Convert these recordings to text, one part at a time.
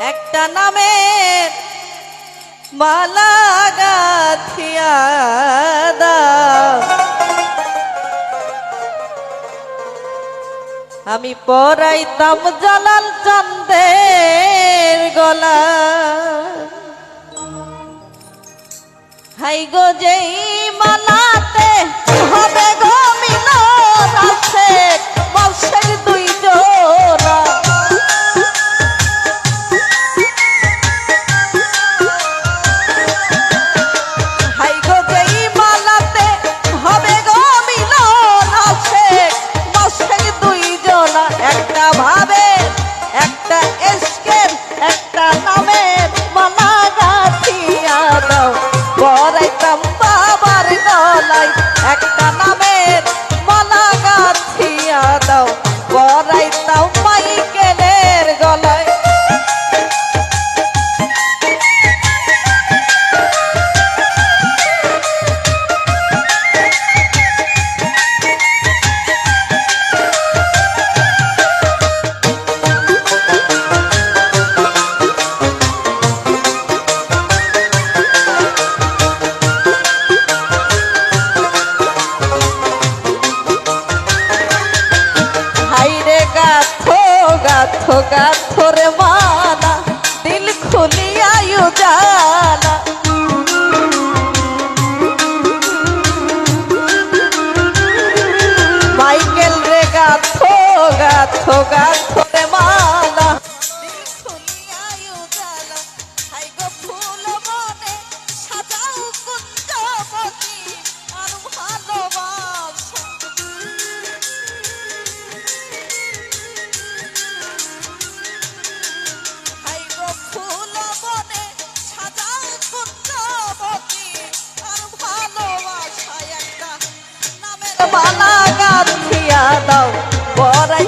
একটা নামে মালা গাথিয়া আমি পরাইতাম জালাল চন্দের গলা। হাই গো যেই গাথো গাথো রে মানা দিল খুলিয়া জানা মাইকেল রে গাথো গাথো গাথো পরাই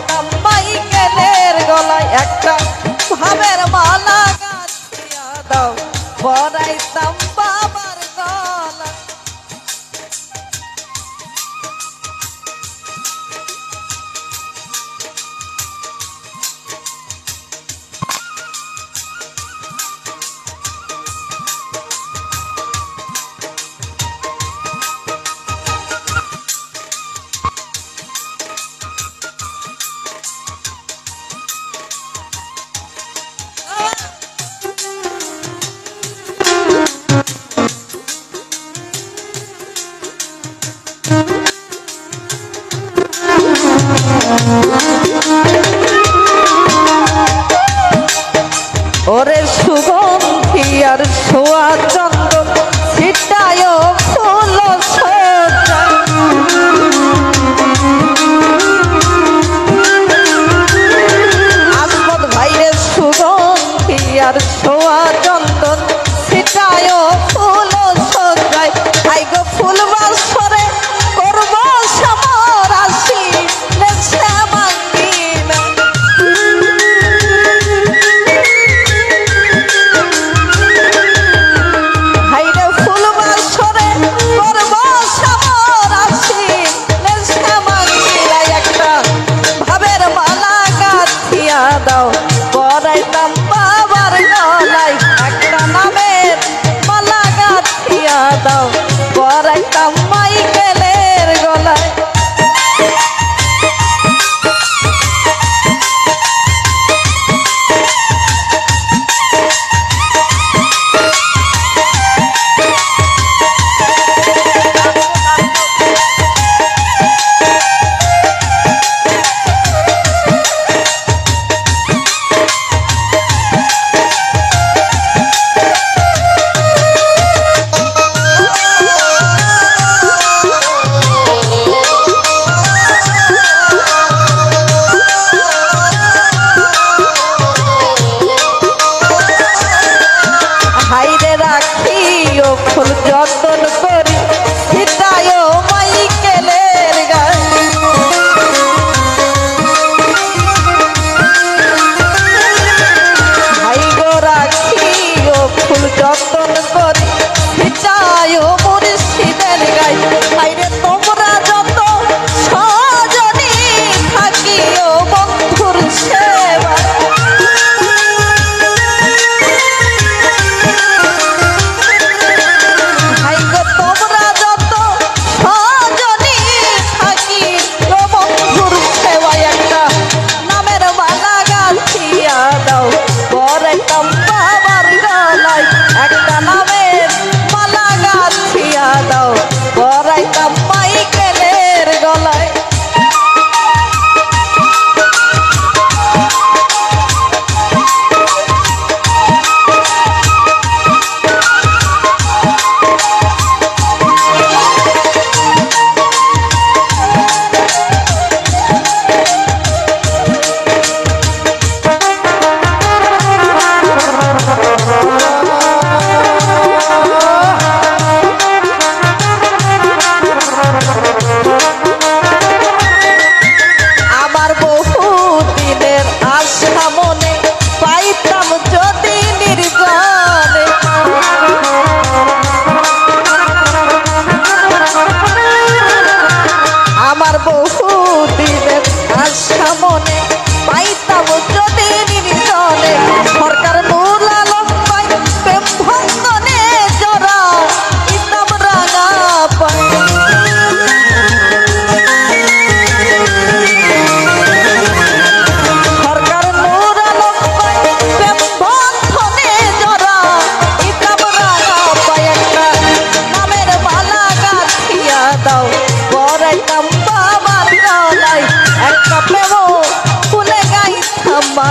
ওরে সুগন্ধি আর সোয়া চন্দ্র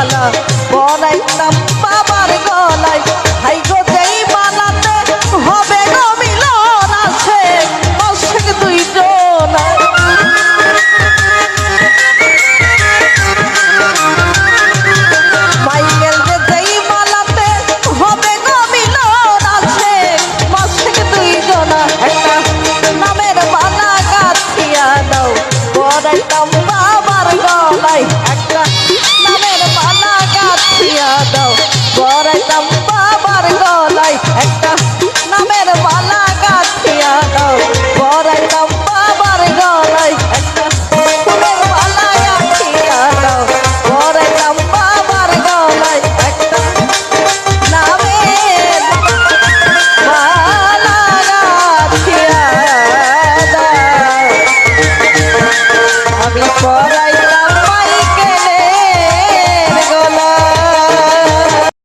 वाला গলায়